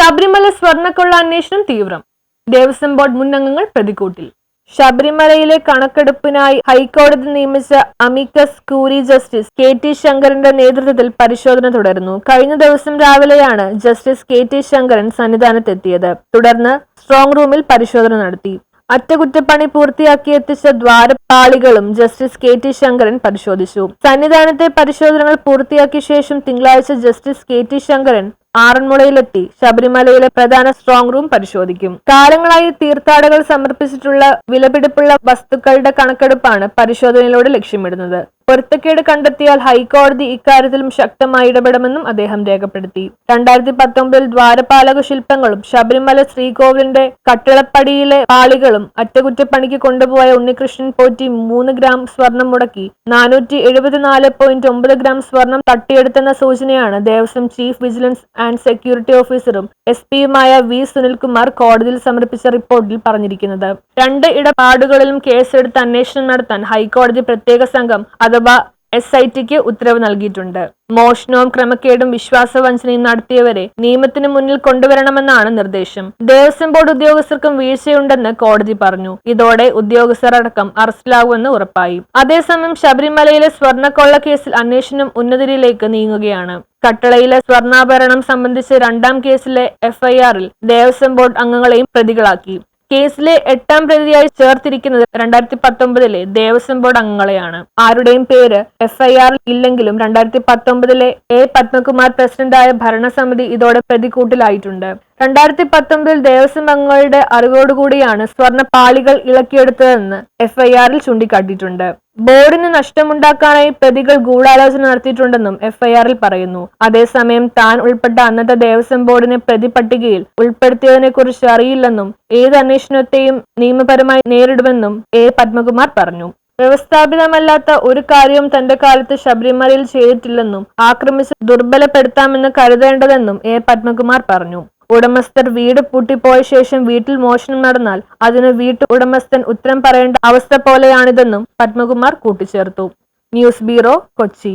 Sabarimala സ്വർണക്കൊള്ള അന്വേഷണം Theevram. Devaswom board മുന്നംഗങ്ങൾ അംഗങ്ങൾ പ്രതിക്കൂട്ടിൽ ശബരിമലയിലെ കണക്കെടുപ്പിനായി ഹൈക്കോടതി നിയമിച്ച അമിക്കസ് കൂരി ജസ്റ്റിസ് കെ ടി ശങ്കരന്റെ നേതൃത്വത്തിൽ പരിശോധന തുടരുന്നു. കഴിഞ്ഞ ദിവസം രാവിലെയാണ് ജസ്റ്റിസ് കെ ടി ശങ്കരൻ സന്നിധാനത്തെത്തിയത്. തുടർന്ന് സ്ട്രോങ് റൂമിൽ പരിശോധന നടത്തി. അറ്റകുറ്റപ്പണി പൂർത്തിയാക്കി എത്തിച്ച ദ്വാരപാളികളും ജസ്റ്റിസ് കെ ടി ശങ്കരൻ പരിശോധിച്ചു. സന്നിധാനത്തെ പരിശോധനകൾ പൂർത്തിയാക്കിയ ശേഷം തിങ്കളാഴ്ച ജസ്റ്റിസ് കെ ടി ശങ്കരൻ ആറന്മുളയിലെത്തി ശബരിമലയിലെ പ്രധാന സ്ട്രോങ് റൂം പരിശോധിക്കും. കാലങ്ങളായി തീർത്ഥാടകർ സമർപ്പിച്ചിട്ടുള്ള വിലപിടിപ്പുള്ള വസ്തുക്കളുടെ കണക്കെടുപ്പാണ് പരിശോധനയിലൂടെ ലക്ഷ്യമിടുന്നത്. പൊരുത്തക്കേട് കണ്ടെത്തിയാൽ ഹൈക്കോടതി ഇക്കാര്യത്തിലും ശക്തമായി ഇടപെടുമെന്നും അദ്ദേഹം രേഖപ്പെടുത്തി. രണ്ടായിരത്തി പത്തൊമ്പതിൽ ദ്വാരപാലക ശില്പങ്ങളും ശബരിമല ശ്രീകോവിലിന്റെ കട്ടിളപ്പടിയിലെ പാളികളും അറ്റകുറ്റപ്പണിക്ക് കൊണ്ടുപോയ ഉണ്ണികൃഷ്ണൻ പോറ്റി മൂന്ന് ഗ്രാം സ്വർണം മുടക്കി നാനൂറ്റി എഴുപത്തിനാല് പോയിന്റ് ഒമ്പത് ഗ്രാം സ്വർണം തട്ടിയെടുത്തെന്ന സൂചനയാണ് Devaswom chief vigilance and security ഓഫീസറും എസ് പിയുമായ വി സുനിൽകുമാർ കോടതിയിൽ സമർപ്പിച്ച റിപ്പോർട്ടിൽ പറഞ്ഞിരിക്കുന്നത്. രണ്ട് ഇടപാടുകളിലും കേസെടുത്ത് അന്വേഷണം നടത്താൻ ഹൈക്കോടതി പ്രത്യേക സംഘം അഥവാ എസ് ഐ ടിക്ക് ഉത്തരവ് നൽകിയിട്ടുണ്ട്. മോഷണവും ക്രമക്കേടും വിശ്വാസവഞ്ചനയും നടത്തിയവരെ നിയമത്തിന് മുന്നിൽ കൊണ്ടുവരണമെന്നാണ് നിർദ്ദേശം. ദേവസ്വം ബോർഡ് ഉദ്യോഗസ്ഥർക്കും വീഴ്ചയുണ്ടെന്ന് കോടതി പറഞ്ഞു. ഇതോടെ ഉദ്യോഗസ്ഥരടക്കം അറസ്റ്റിലാകുമെന്ന് ഉറപ്പായി. അതേസമയം ശബരിമലയിലെ സ്വർണക്കൊള്ള കേസിൽ അന്വേഷണം ഉന്നതിരിയിലേക്ക് നീങ്ങുകയാണ്. കട്ടളയിലെ സ്വർണാഭരണം സംബന്ധിച്ച് രണ്ടാം കേസിലെ എഫ്ഐആറിൽ ദേവസ്വം ബോർഡ് അംഗങ്ങളെയും പ്രതികളാക്കി. കേസിലെ എട്ടാം പ്രതിയായി ചേർത്തിരിക്കുന്നത് രണ്ടായിരത്തി പത്തൊമ്പതിലെ ദേവസ്വം ബോർഡ് അംഗങ്ങളെയാണ്. ആരുടെയും പേര് എഫ്ഐആറിൽ ഇല്ലെങ്കിലും രണ്ടായിരത്തി പത്തൊമ്പതിലെ എ പത്മകുമാർ പ്രസിഡന്റായ ഭരണസമിതി ഇതോടെ പ്രതിക്കൂട്ടിലായിട്ടുണ്ട്. രണ്ടായിരത്തി പത്തൊമ്പതിൽ ദേവസ്വം അംഗങ്ങളുടെ അറിവോടുകൂടിയാണ് സ്വർണ പാളികൾ ഇളക്കിയെടുത്തതെന്ന് എഫ്ഐആറിൽ ചൂണ്ടിക്കാട്ടിയിട്ടുണ്ട്. ബോർഡിന് നഷ്ടമുണ്ടാക്കാനായി പ്രതികൾ ഗൂഢാലോചന നടത്തിയിട്ടുണ്ടെന്നും എഫ്ഐആറിൽ പറയുന്നു. അതേസമയം താൻ ഉൾപ്പെട്ട അന്നത്തെ ദേവസ്വം ബോർഡിനെ പ്രതി പട്ടികയിൽ ഉൾപ്പെടുത്തിയതിനെ കുറിച്ച് അറിയില്ലെന്നും ഏത് അന്വേഷണത്തെയും നിയമപരമായി നേരിടുമെന്നും എ. പത്മകുമാർ പറഞ്ഞു. വ്യവസ്ഥാപിതമല്ലാത്ത ഒരു കാര്യവും തന്റെ കാലത്ത് ശബരിമലയിൽ ചെയ്തിട്ടില്ലെന്നും ആക്രമിച്ച് ദുർബലപ്പെടുത്താമെന്ന് കരുതേണ്ടതെന്നും എ. പത്മകുമാർ പറഞ്ഞു. ഉടമസ്ഥർ വീട് പൂട്ടിപ്പോയ ശേഷം വീട്ടിൽ മോഷണം നടന്നാൽ അതിന് വീട്ടു ഉടമസ്ഥൻ ഉത്തരം പറയേണ്ട അവസ്ഥ പോലെയാണിതെന്നും പത്മകുമാർ കൂട്ടിച്ചേർത്തു. News bureau Kochi.